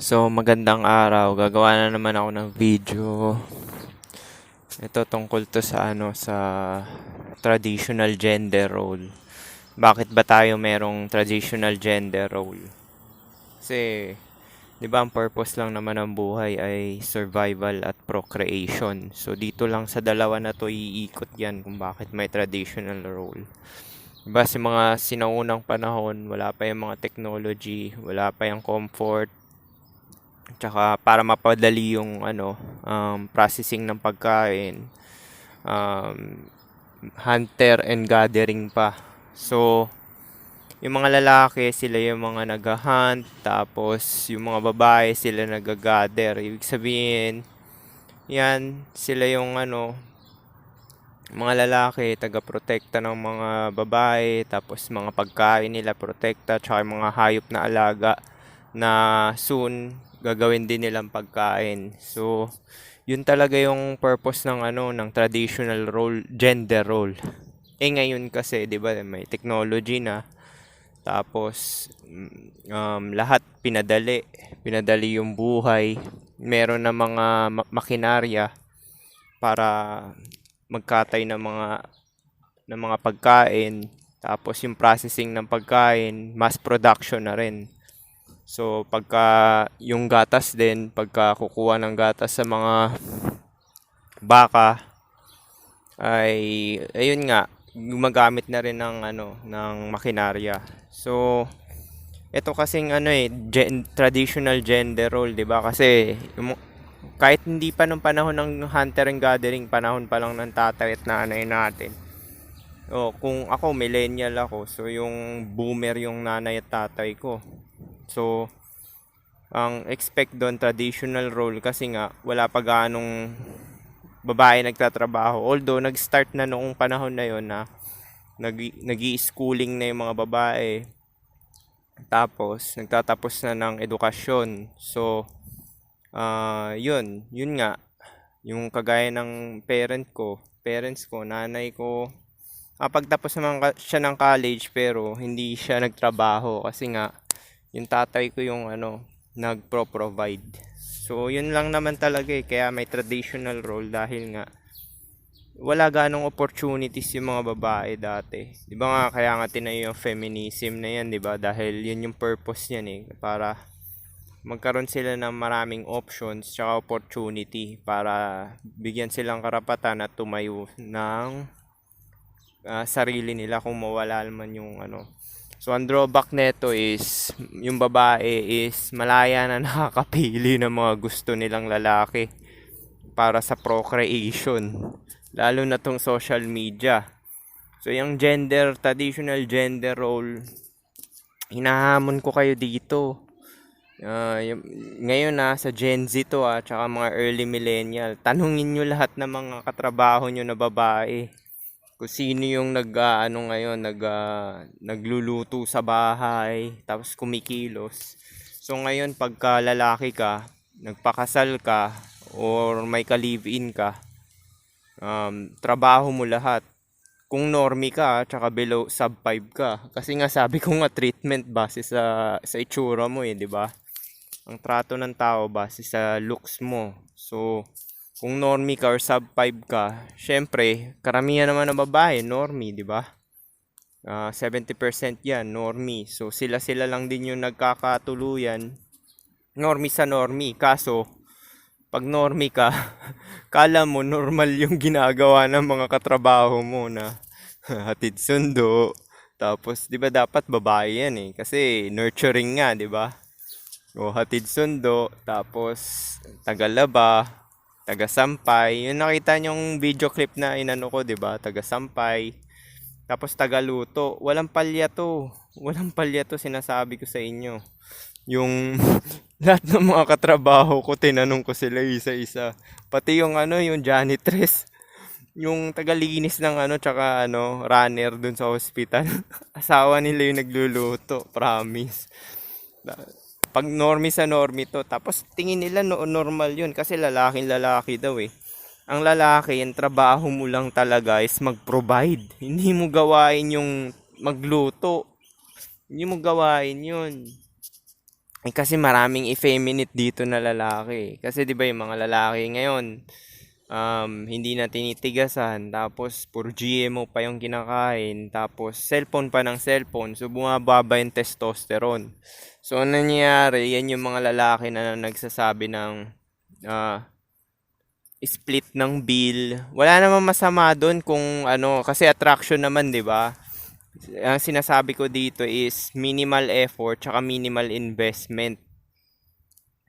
So, magandang araw. Gagawa na naman ako ng video. Ito tungkol to sa ano sa traditional gender role. Bakit ba tayo merong traditional gender role? Kasi 'di ba ang purpose lang naman ng buhay ay survival at procreation. So dito lang sa dalawa na to iikot 'yan kung bakit may traditional role. Diba sa mga sinaunang panahon, wala pa yung mga technology, wala pa yung comfort, Tsaka para mapadali yung ano, um, processing ng pagkain, um, hunter and gathering pa. So, yung mga lalaki, sila yung mga nag-hunt, tapos yung mga babae, sila nag-gather. Ibig sabihin, yan, sila yung ano, mga lalaki, taga-protekta ng mga babae, tapos mga pagkain nila, protekta, tsaka mga hayop na alaga na soon gagawin din nilang pagkain. So, yun talaga yung purpose ng ano ng traditional role, gender role. Eh ngayon kasi, 'di ba, may technology na. Tapos mm, um, lahat pinadali, pinadali yung buhay. Meron na mga ma- makinarya para magkatay ng mga ng mga pagkain. Tapos yung processing ng pagkain, mass production na rin. So, pagka yung gatas din, pagka kukuha ng gatas sa mga baka, ay, ayun nga, gumagamit na rin ng, ano, ng makinarya. So, ito kasing ano eh, gen- traditional gender role, di ba? Kasi, yung, kahit hindi pa nung panahon ng hunter and gathering, panahon pa lang ng tatay at nanay natin. Oh, kung ako millennial ako, so yung boomer yung nanay at tatay ko. So, ang expect doon traditional role kasi nga wala pa ganong babae nagtatrabaho. Although nag-start na noong panahon na yon na nag nag-schooling na yung mga babae. Tapos nagtatapos na ng edukasyon. So uh, yun, yun nga yung kagaya ng parent ko, parents ko, nanay ko, ah, pagtapos naman siya ng college pero hindi siya nagtrabaho kasi nga yung tatay ko yung ano, nagpro-provide. So, yun lang naman talaga eh. Kaya may traditional role dahil nga wala ganong opportunities yung mga babae dati. 'Di ba nga kaya nga tinayo yung feminism na 'yan, 'di ba? Dahil yun yung purpose niyan eh para magkaroon sila ng maraming options tsaka opportunity para bigyan silang karapatan at tumayo ng uh, sarili nila kung mawala man yung ano So, ang drawback nito is, yung babae is malaya na nakakapili ng mga gusto nilang lalaki para sa procreation. Lalo na tong social media. So, yung gender, traditional gender role, hinahamon ko kayo dito. Uh, yung, ngayon na sa Gen Z to ah, tsaka mga early millennial, tanungin nyo lahat ng mga katrabaho nyo na babae kung sino yung nag uh, ano ngayon nag uh, nagluluto sa bahay tapos kumikilos. So ngayon pagka lalaki ka nagpakasal ka or may ka-live-in ka um, trabaho mo lahat. Kung normie ka tsaka below sub 5 ka. Kasi nga sabi ko nga treatment base sa sa itsura mo eh di ba? Ang trato ng tao base sa looks mo. So kung normie ka or sub 5 ka, syempre, karamihan naman ng babae, normie, di ba? Uh, 70% yan, normie. So, sila-sila lang din yung nagkakatuluyan. Normie sa normie. Kaso, pag normie ka, kala mo normal yung ginagawa ng mga katrabaho mo na hatid sundo. Tapos, di ba dapat babae yan eh. Kasi nurturing nga, di ba? O hatid sundo, tapos tagalaba, taga Sampay. Yung nakita nyong video clip na inano ko, 'di ba? Taga Sampay. Tapos taga Luto. Walang palya to. Walang palya to sinasabi ko sa inyo. Yung lahat ng mga katrabaho ko tinanong ko sila isa-isa. Pati yung ano, yung janitress. Yung tagalinis ng ano tsaka ano, runner dun sa hospital. Asawa nila yung nagluluto, promise pag normie sa normie to. Tapos tingin nila no, normal yun kasi lalaking lalaki daw eh. Ang lalaki, yung trabaho mo lang talaga is mag-provide. Hindi mo gawain yung magluto. Hindi mo gawain yun. Eh, kasi maraming effeminate dito na lalaki. Kasi 'di ba yung mga lalaki ngayon, um, hindi na tinitigasan, tapos puro GMO pa yung kinakain, tapos cellphone pa ng cellphone, so bumababa yung testosterone. So ano nangyayari, yan yung mga lalaki na nagsasabi ng ah, split ng bill. Wala namang masama doon kung ano, kasi attraction naman, 'di ba? Ang sinasabi ko dito is minimal effort tsaka minimal investment.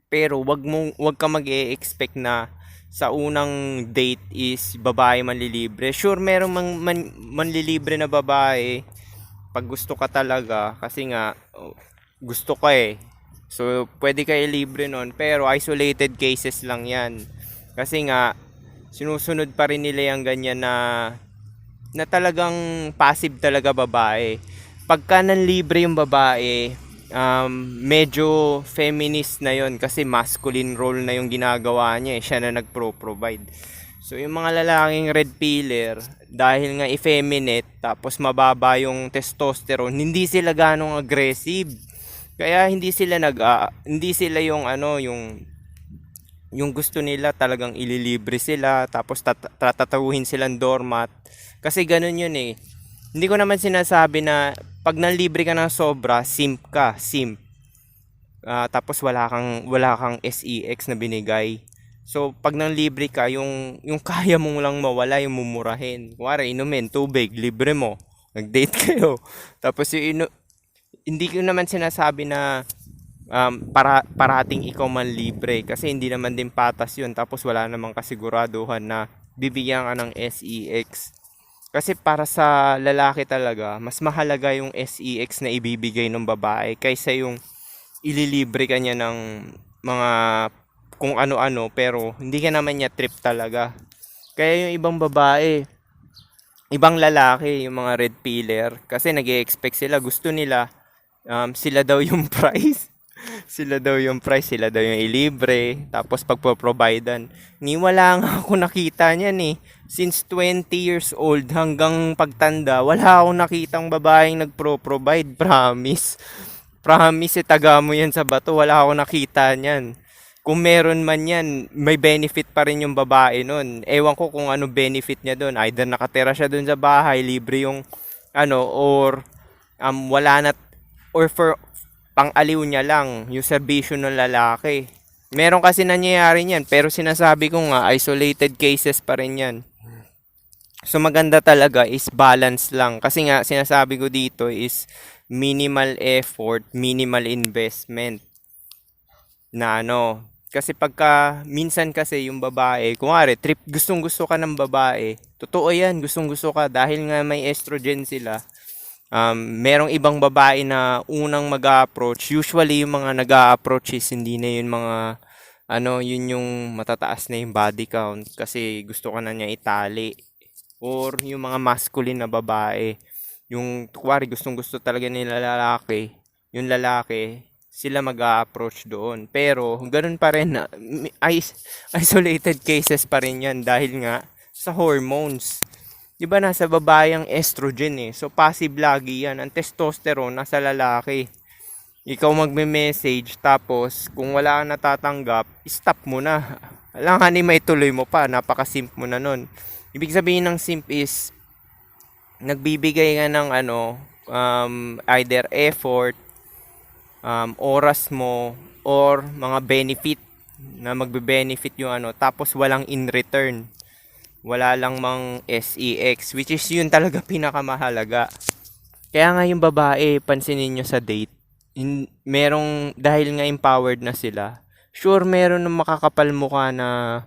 Pero wag mo wag ka mag-e-expect na sa unang date is babae manlilibre. Sure, merong man, man, manlilibre na babae pag gusto ka talaga kasi nga gusto ka eh. So, pwede ka libre nun. Pero isolated cases lang yan. Kasi nga, sinusunod pa rin nila yung ganyan na na talagang passive talaga babae. Pagka nanlibre yung babae, um, medyo feminist na yon kasi masculine role na yung ginagawa niya eh. Siya na nagpro-provide. So yung mga lalaking red pillar, dahil nga effeminate, tapos mababa yung testosterone, hindi sila ganong aggressive. Kaya hindi sila nag ah, hindi sila yung ano, yung yung gusto nila talagang ililibre sila tapos tat- silang doormat kasi ganun yun eh hindi ko naman sinasabi na pag nanlibre ka ng sobra simp ka simp. Ah, tapos wala kang wala kang SEX na binigay. So pag nanlibre ka yung yung kaya mong lang mawala yung mumurahin. Kuwari inumin tubig libre mo. Nag-date kayo. Tapos yung inu- hindi ko naman sinasabi na um, para parating ikaw man libre. Kasi hindi naman din patas yun. Tapos wala namang kasiguraduhan na bibigyan ka ng SEX kasi para sa lalaki talaga mas mahalaga yung SEX na ibibigay ng babae kaysa yung ililibre ka niya ng mga kung ano-ano pero hindi ka naman niya trip talaga. Kaya yung ibang babae ibang lalaki yung mga red pillar kasi nag expect sila gusto nila um, sila daw yung price sila daw yung price, sila daw yung ilibre, tapos pagpo-providean. Ni wala nga ako nakita niyan eh. Since 20 years old hanggang pagtanda, wala akong nakitang babaeng nagpro-provide, promise. Promise, eh, taga mo yan sa bato, wala akong nakita niyan. Kung meron man yan, may benefit pa rin yung babae nun. Ewan ko kung ano benefit niya doon. Either nakatira siya doon sa bahay, libre yung ano, or um, wala na, or for pang-aliw niya lang yung serbisyo ng lalaki. Meron kasi nangyayari niyan, pero sinasabi ko nga, isolated cases pa rin yan. So maganda talaga is balance lang. Kasi nga, sinasabi ko dito is minimal effort, minimal investment. Na ano, kasi pagka, minsan kasi yung babae, kunwari, trip, gustong gusto ka ng babae, totoo yan, gustong gusto ka, dahil nga may estrogen sila, um, merong ibang babae na unang mag-approach. Usually, yung mga nag-approach is hindi na yun mga, ano, yun yung matataas na yung body count kasi gusto ka na niya itali. Or yung mga masculine na babae, yung kuwari gustong gusto talaga nila lalaki, yung lalaki, sila mag-approach doon. Pero, ganun pa rin isolated cases pa rin yan dahil nga sa hormones. 'Di ba nasa babae ang estrogen eh. So passive lagi 'yan. Ang testosterone nasa lalaki. Ikaw magme-message tapos kung wala kang natatanggap, stop mo na. Alangan ni may tuloy mo pa, napaka-simp mo na nun. Ibig sabihin ng simp is nagbibigay ka ng ano, um, either effort, um, oras mo, or mga benefit na magbe-benefit yung ano, tapos walang in return wala lang mang SEX which is yun talaga pinakamahalaga. Kaya nga yung babae pansinin nyo sa date. In, merong dahil nga empowered na sila sure meron ng makakapal mukha na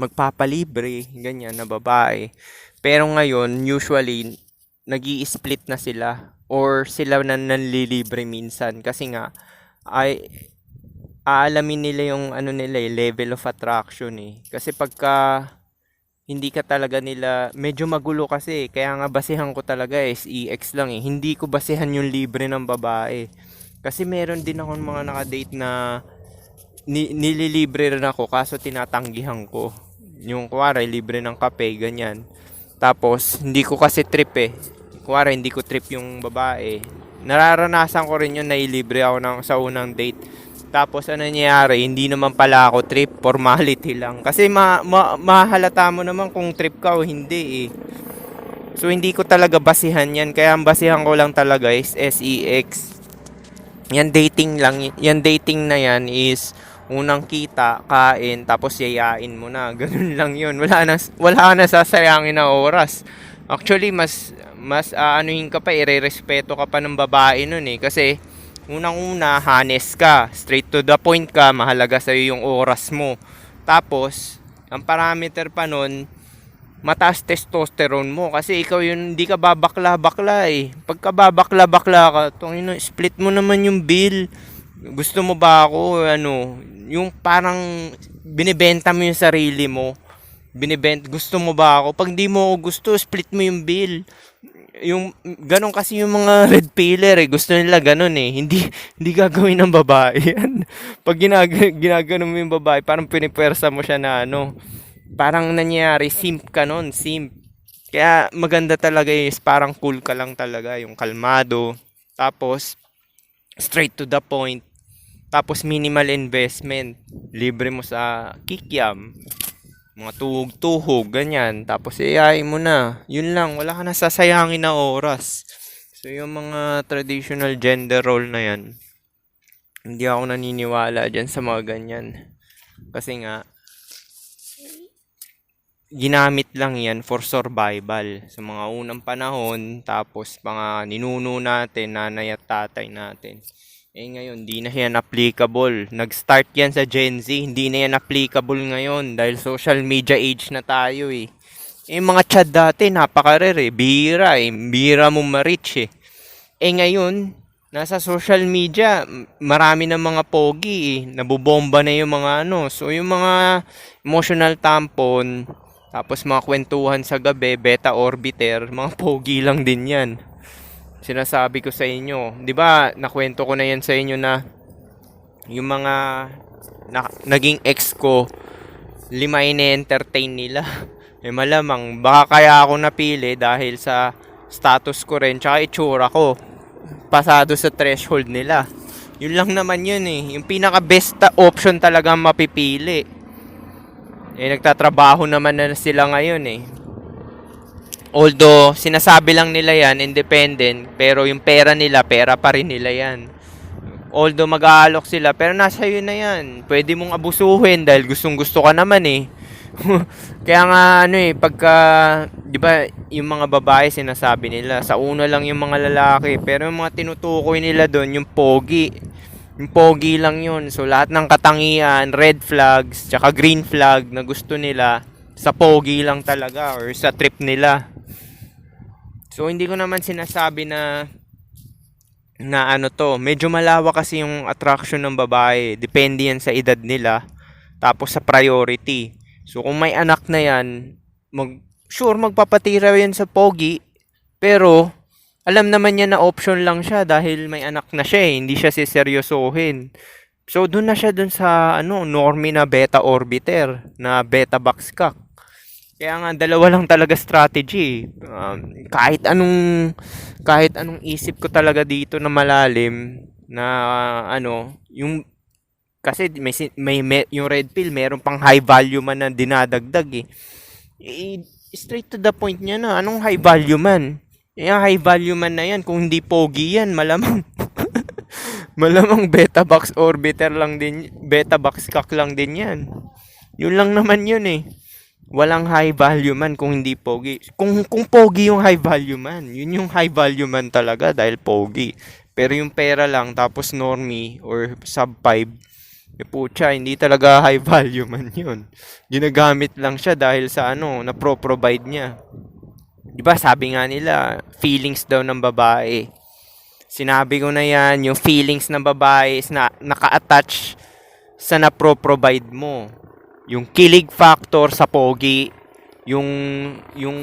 magpapalibre ganyan na babae. Pero ngayon usually nag split na sila or sila na nanlilibre minsan. Kasi nga ay aalamin nila yung ano nila eh, level of attraction eh. Kasi pagka hindi ka talaga nila, medyo magulo kasi, kaya nga basehan ko talaga is EX lang eh. Hindi ko basehan yung libre ng babae. Kasi meron din ako mga nakadate na ni, nililibre rin ako kaso tinatanggihan ko. Yung kuwari, libre ng kape, ganyan. Tapos, hindi ko kasi trip eh. Kuwari, hindi ko trip yung babae. Nararanasan ko rin yun, nailibre ako ng, sa unang date. Tapos ano nangyayari, hindi naman pala ako trip, formality lang. Kasi ma, ma, mahalata mo naman kung trip ka o hindi eh. So hindi ko talaga basihan yan, kaya ang basihan ko lang talaga is SEX. Yan dating lang, yan dating na yan is unang kita, kain, tapos yayain mo na. Ganun lang yun. Wala na, wala na sasayangin na oras. Actually, mas, mas aanuhin ka pa, ire-respeto ka pa ng babae nun eh. Kasi, unang-una, honest ka, straight to the point ka, mahalaga sa'yo yung oras mo. Tapos, ang parameter pa nun, mataas testosterone mo kasi ikaw yun hindi ka babakla-bakla eh. Pagka babakla-bakla ka, tungin split mo naman yung bill. Gusto mo ba ako ano, yung parang binibenta mo yung sarili mo. Binibenta, gusto mo ba ako? Pag di mo ako gusto, split mo yung bill. Yung ganun kasi yung mga red pillar eh. Gusto nila ganun eh. Hindi hindi gagawin ng babae yan. Pag ginag ginagano mo yung babae, parang pinipwersa mo siya na ano, parang nangyayari, simp ka nun, simp. Kaya maganda talaga is parang cool ka lang talaga, yung kalmado. Tapos, straight to the point. Tapos minimal investment. Libre mo sa kikiam. Mga tuhog-tuhog, ganyan. Tapos AI mo na. Yun lang, wala ka na sasayangin na oras. So yung mga traditional gender role na yan, hindi ako naniniwala dyan sa mga ganyan. Kasi nga, ginamit lang yan for survival sa mga unang panahon tapos mga ninuno natin, nanay at tatay natin. Eh ngayon, di na yan applicable. Nag-start yan sa Gen Z, hindi na yan applicable ngayon dahil social media age na tayo eh. Eh mga chat dati, napaka-rare eh. Bira eh. Bira mo ma-reach eh. Eh ngayon, nasa social media, marami na mga pogi eh. Nabubomba na yung mga ano. So yung mga emotional tampon, tapos mga kwentuhan sa gabi, beta orbiter, mga pogi lang din yan. Sinasabi ko sa inyo, 'di ba? Nakwento ko na 'yan sa inyo na yung mga na, naging ex ko lima ini-entertain nila. Eh malamang baka kaya ako napili dahil sa status ko rin tsaka itsura ko. Pasado sa threshold nila. Yun lang naman yun eh. Yung pinaka best option talaga mapipili. Eh nagtatrabaho naman na sila ngayon eh. Although, sinasabi lang nila yan, independent, pero yung pera nila, pera pa rin nila yan. Although mag-aalok sila, pero nasa iyo na yan. Pwede mong abusuhin dahil gustong gusto ka naman eh. Kaya nga ano eh, pagka, di ba, yung mga babae sinasabi nila, sa una lang yung mga lalaki, pero yung mga tinutukoy nila doon, yung pogi. Yung pogi lang yun. So lahat ng katangian, red flags, tsaka green flag na gusto nila, sa pogi lang talaga or sa trip nila. So hindi ko naman sinasabi na na ano to, medyo malawak kasi yung attraction ng babae. Depende yan sa edad nila. Tapos sa priority. So kung may anak na yan, mag, sure magpapatira yan sa pogi. Pero alam naman niya na option lang siya dahil may anak na siya eh. Hindi siya siseryosohin. So doon na siya doon sa ano, normie na beta orbiter na beta box cock. Kaya nga dalawa lang talaga strategy. Um, kahit anong kahit anong isip ko talaga dito na malalim na ano, yung kasi may, may, may yung red pill meron pang high value man na dinadagdag eh. Eh, straight to the point niya na anong high value man. Eh, ang high value man na yan kung hindi pogi yan malamang malamang beta box orbiter lang din beta box cock lang din yan. Yun lang naman yun eh walang high value man kung hindi pogi. Kung kung pogi yung high value man, yun yung high value man talaga dahil pogi. Pero yung pera lang tapos normie or sub 5, eh putya, hindi talaga high value man yun. Ginagamit lang siya dahil sa ano, na pro-provide niya. 'Di ba sabi nga nila, feelings daw ng babae. Sinabi ko na yan, yung feelings ng babae is na naka-attach sa na-pro-provide mo yung kilig factor sa pogi, yung yung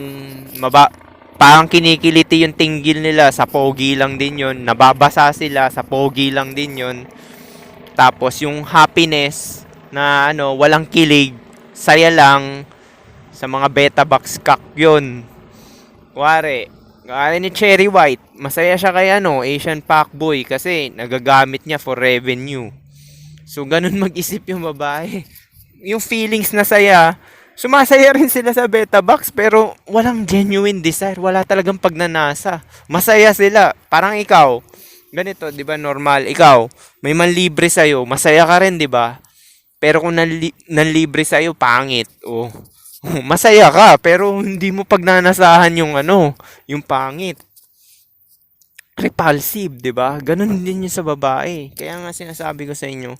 maba parang kinikiliti yung tinggil nila sa pogi lang din yon nababasa sila sa pogi lang din yon tapos yung happiness na ano walang kilig saya lang sa mga beta box cock yun kuwari Gaya ni Cherry White, masaya siya kay ano, Asian Boy kasi nagagamit niya for revenue. So, ganun mag-isip yung babae. Yung feelings na saya, sumasaya rin sila sa beta box pero walang genuine desire, wala talagang pagnanasa. Masaya sila, parang ikaw. Ganito, 'di ba normal, ikaw, may manlibre sa masaya ka rin, 'di ba? Pero kung nanli- nanlibre sa pangit, oh. Masaya ka, pero hindi mo pagnanasahan yung ano, yung pangit. Repulsive, 'di ba? Ganun din yung sa babae. Kaya nga sinasabi ko sa inyo,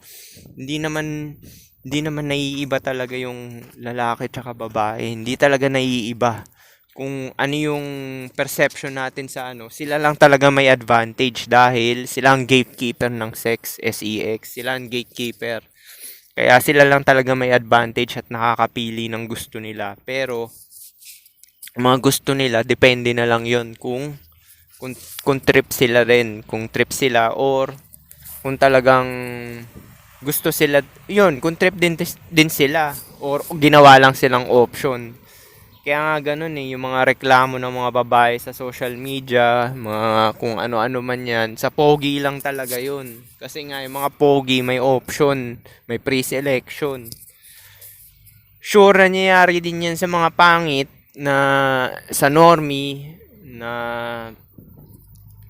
hindi naman hindi naman naiiba talaga yung lalaki tsaka babae. Hindi talaga naiiba. Kung ano yung perception natin sa ano, sila lang talaga may advantage dahil sila ang gatekeeper ng sex, SEX. Sila ang gatekeeper. Kaya sila lang talaga may advantage at nakakapili ng gusto nila. Pero, mga gusto nila, depende na lang yon kung, kung, kung trip sila rin. Kung trip sila or kung talagang gusto sila, yun, kung trip din, din sila or ginawa lang silang option. Kaya nga ganun eh, yung mga reklamo ng mga babae sa social media, mga kung ano-ano man yan, sa pogi lang talaga yun. Kasi nga yung mga pogi may option, may pre-selection. Sure nangyayari din yan sa mga pangit na sa normie na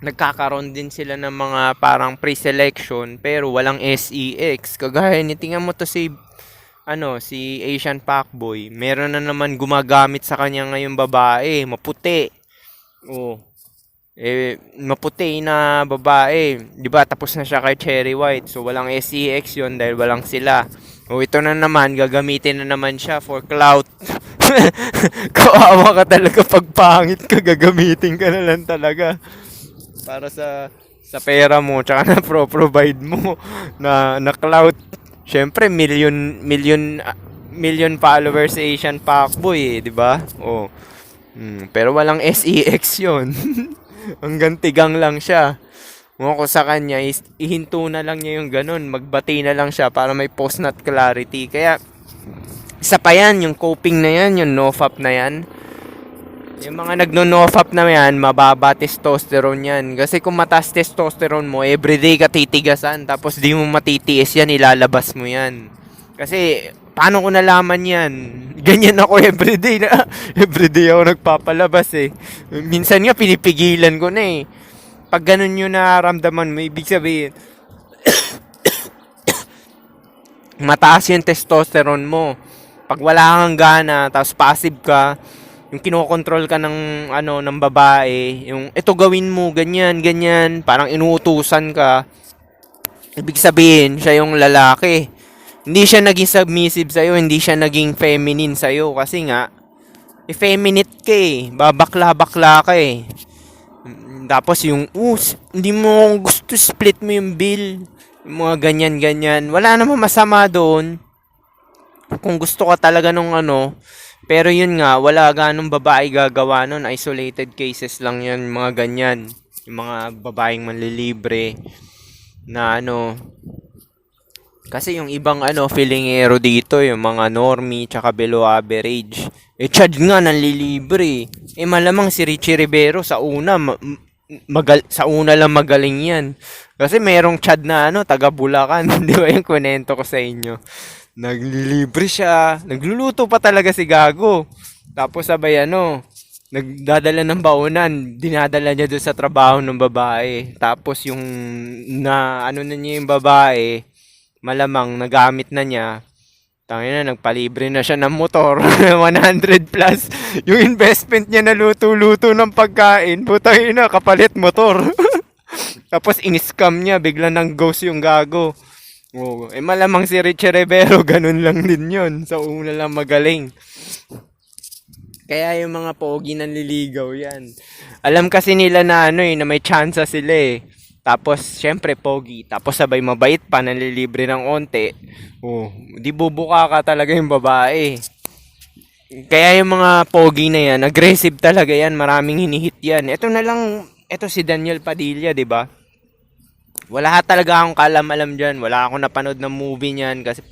nagkakaroon din sila ng mga parang pre-selection pero walang SEX. Kagaya ni tingnan mo to si ano, si Asian Boy. Meron na naman gumagamit sa kanya ngayon babae, maputi. Oh. Eh, maputi na babae. Di ba tapos na siya kay Cherry White. So, walang SEX yon dahil walang sila. O, ito na naman, gagamitin na naman siya for clout. Kawawa ka talaga pag pangit ka, gagamitin ka na lang talaga para sa sa pera mo tsaka na pro provide mo na na cloud syempre million million million followers sa Asian Boy eh, di ba? Oh. Hmm, pero walang SEX 'yon. Hanggang tigang lang siya. Mo ko sa kanya is ihinto na lang niya yung ganun, magbati na lang siya para may post not clarity. Kaya isa pa yan, yung coping na yan, yung nofap na yan yung mga nagno-nofap na yan, mababa testosterone yan. Kasi kung mataas testosterone mo, everyday ka titigasan, tapos di mo matitiis yan, ilalabas mo yan. Kasi, paano ko nalaman yan? Ganyan ako everyday na. everyday ako nagpapalabas eh. Minsan nga, pinipigilan ko na eh. Pag ganun yung nararamdaman mo, ibig sabihin, mataas yung testosterone mo. Pag wala kang gana, tapos passive ka, yung kinokontrol ka ng ano ng babae, yung ito gawin mo ganyan, ganyan, parang inuutusan ka. Ibig sabihin, siya yung lalaki. Hindi siya naging submissive sa iyo, hindi siya naging feminine sa iyo kasi nga effeminate ka eh, babakla-bakla ka eh. Tapos yung, uh, hindi mo gusto split mo yung bill. Yung mga ganyan-ganyan. Wala namang masama doon. Kung gusto ka talaga nung ano, pero yun nga, wala ganong babae gagawa nun. Isolated cases lang yan, mga ganyan. Yung mga babaeng manlilibre na ano. Kasi yung ibang ano, feelingero dito, yung mga normie, tsaka below average. Eh, Chad nga, nanlilibre. Eh, malamang si Richie Rivero sa una, magal sa una lang magaling yan. Kasi merong Chad na ano, taga Bulacan. Di ba yung kunento ko sa inyo? Naglilibre siya. Nagluluto pa talaga si Gago. Tapos sabay ano, nagdadala ng baunan, dinadala niya doon sa trabaho ng babae. Tapos yung na ano na niya yung babae, malamang nagamit na niya. Tangina na, nagpalibre na siya ng motor. 100 plus. Yung investment niya na luto-luto ng pagkain. Putang na, kapalit motor. Tapos in-scam niya, bigla nang ghost yung gago. Oo. Eh malamang si Richie Rivero, ganun lang din yon Sa una lang magaling. Kaya yung mga pogi nanliligaw yan. Alam kasi nila na ano eh, na may chance sila eh. Tapos, syempre, pogi. Tapos, sabay mabait pa, nanlilibre ng onte. Oh, di bubuka ka talaga yung babae. Kaya yung mga pogi na yan, aggressive talaga yan. Maraming hinihit yan. Ito na lang, ito si Daniel Padilla, di ba? Wala talaga akong kalam-alam dyan. Wala akong napanood ng movie niyan kasi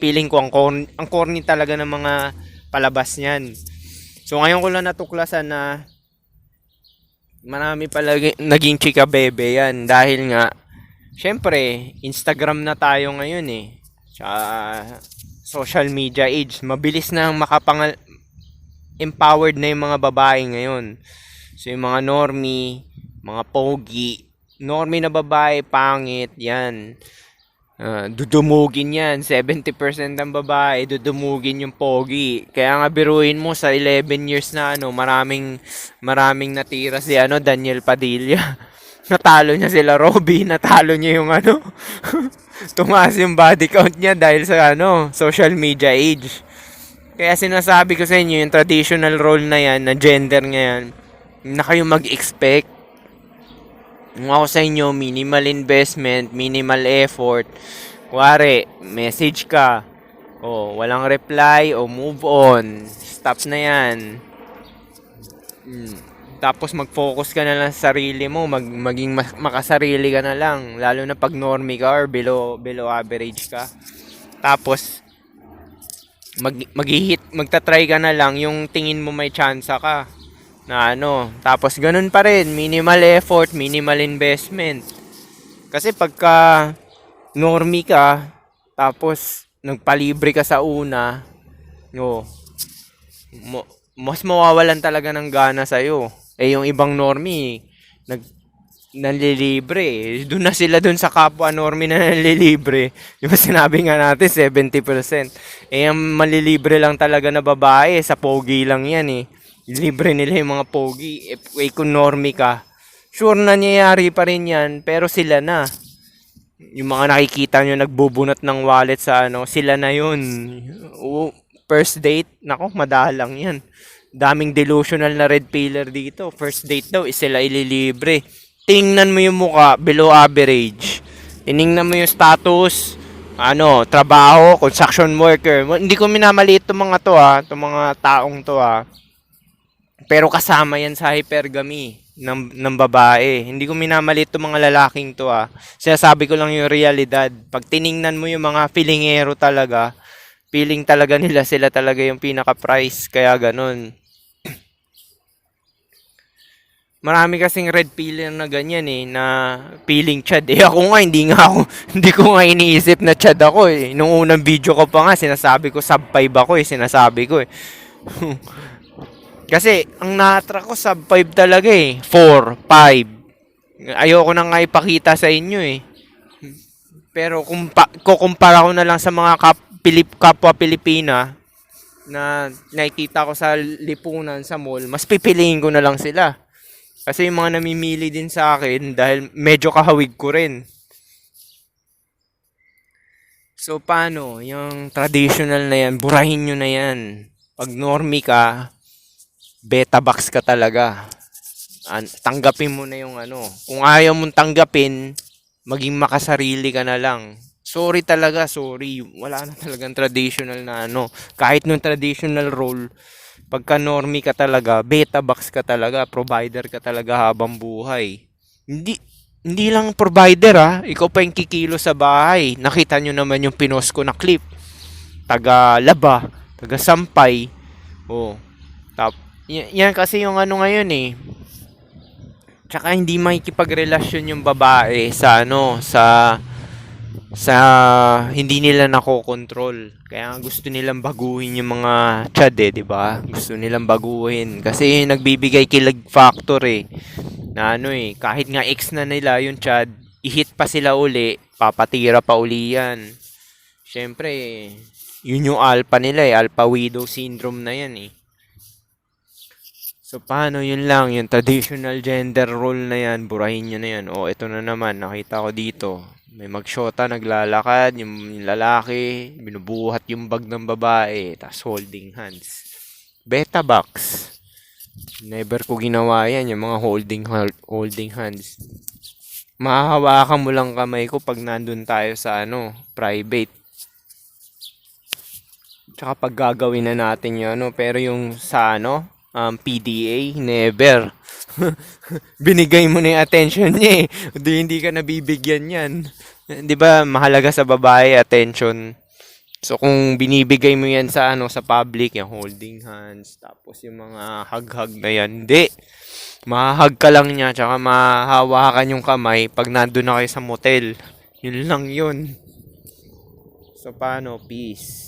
feeling ko ang corny, ang corny talaga ng mga palabas niyan. So ngayon ko lang natuklasan na Marami palagi naging chika bebe yan dahil nga syempre Instagram na tayo ngayon eh. Tsaka social media age, mabilis na makapangal empowered na yung mga babae ngayon. So yung mga normie, mga pogi, normie na babae, pangit, yan. Ah, dudumugin yan. 70% ng babae, dudumugin yung pogi. Kaya nga biruin mo sa 11 years na ano, maraming maraming natira si ano, Daniel Padilla. Natalo niya sila Robby, natalo niya yung ano. Tumaas yung body count niya dahil sa ano, social media age. Kaya sinasabi ko sa inyo, yung traditional role na yan, na gender ngayon, na kayo mag-expect. Kung ako sa inyo, minimal investment, minimal effort. Kuwari, message ka. O, walang reply, o move on. Stop na yan. Mm. Tapos mag-focus ka na lang sa sarili mo, mag maging makasarili ka na lang, lalo na pag normie ka or below below average ka. Tapos mag mag-hit, magta-try ka na lang yung tingin mo may chance ka na ano. Tapos ganun pa rin, minimal effort, minimal investment. Kasi pagka normie ka, tapos nagpalibre ka sa una, no, mo, mas mawawalan talaga ng gana sa'yo. Eh, yung ibang normie, nag, nanlilibre. Doon na sila doon sa kapwa normie na nanlilibre. Yung sinabi nga natin, 70%. Eh, ang malilibre lang talaga na babae, sa pogi lang yan eh. Libre nila yung mga pogi. Normie ka, sure nangyayari pa rin yan, pero sila na. Yung mga nakikita nyo nagbubunot ng wallet sa ano, sila na yun. Oo, first date, nako, madalang yan. Daming delusional na red pillar dito. First date daw, sila ililibre. Tingnan mo yung muka, below average. Tiningnan mo yung status, ano, trabaho, construction worker. Hindi ko minamaliit itong mga to ha, itong mga taong to ha. Pero kasama yan sa hypergamy ng, ng babae. Hindi ko minamalit itong mga lalaking to ah. Sinasabi ko lang yung realidad. Pag tiningnan mo yung mga filingero talaga, feeling talaga nila sila talaga yung pinaka-price. Kaya ganun. Marami kasing red pillar na ganyan eh, na feeling chad. Eh ako nga, hindi nga ako, hindi ko nga iniisip na chad ako eh. Nung unang video ko pa nga, sinasabi ko sub 5 ako eh, sinasabi ko eh. Kasi, ang na-attract ko sub 5 talaga eh. 4, 5. Ayoko na nga ipakita sa inyo eh. Pero kung pa- kukumpara ko na lang sa mga kap Pilip kapwa Pilipina na nakikita ko sa lipunan sa mall, mas pipiliin ko na lang sila. Kasi yung mga namimili din sa akin dahil medyo kahawig ko rin. So paano? Yung traditional na yan, burahin nyo na yan. Pag normie ka, beta box ka talaga. An- tanggapin mo na yung ano. Kung ayaw mong tanggapin, maging makasarili ka na lang. Sorry talaga, sorry. Wala na talagang traditional na ano. Kahit nung traditional role, pagka normie ka talaga, beta box ka talaga, provider ka talaga habang buhay. Hindi hindi lang provider ah, ikaw pa yung kikilo sa bahay. Nakita nyo naman yung pinost ko na clip. Taga laba, taga sampay. Oh. Tap, y- yan kasi yung ano ngayon eh. Tsaka hindi makikipagrelasyon yung babae sa ano, sa sa hindi nila nakokontrol. Kaya gusto nilang baguhin yung mga chad eh, 'di ba? Gusto nilang baguhin kasi nagbibigay kilag factor eh. Na ano eh, kahit nga ex na nila yung chad, i-hit pa sila uli, papatira pa uli yan. Syempre, yun yung alpha nila eh, alpha widow syndrome na yan eh. So, paano yun lang, yung traditional gender role na yan, burahin nyo na yan. O, ito na naman, nakita ko dito. May magsyota, naglalakad, yung, yung lalaki, binubuhat yung bag ng babae, tas holding hands. Beta box. Never ko ginawa yan, yung mga holding holding hands. Mahahawakan mo lang kamay ko pag nandun tayo sa ano, private. Tsaka pag gagawin na natin yun, ano, pero yung sa ano, um, PDA, never. Binigay mo na yung attention niya eh. Di, hindi ka nabibigyan yan. Di ba, mahalaga sa babae, attention. So kung binibigay mo yan sa ano sa public, yung holding hands, tapos yung mga hug-hug na yan, hindi. Mahahag ka lang niya, tsaka mahahawakan yung kamay pag nandun na kayo sa motel. Yun lang yun. So paano? Peace.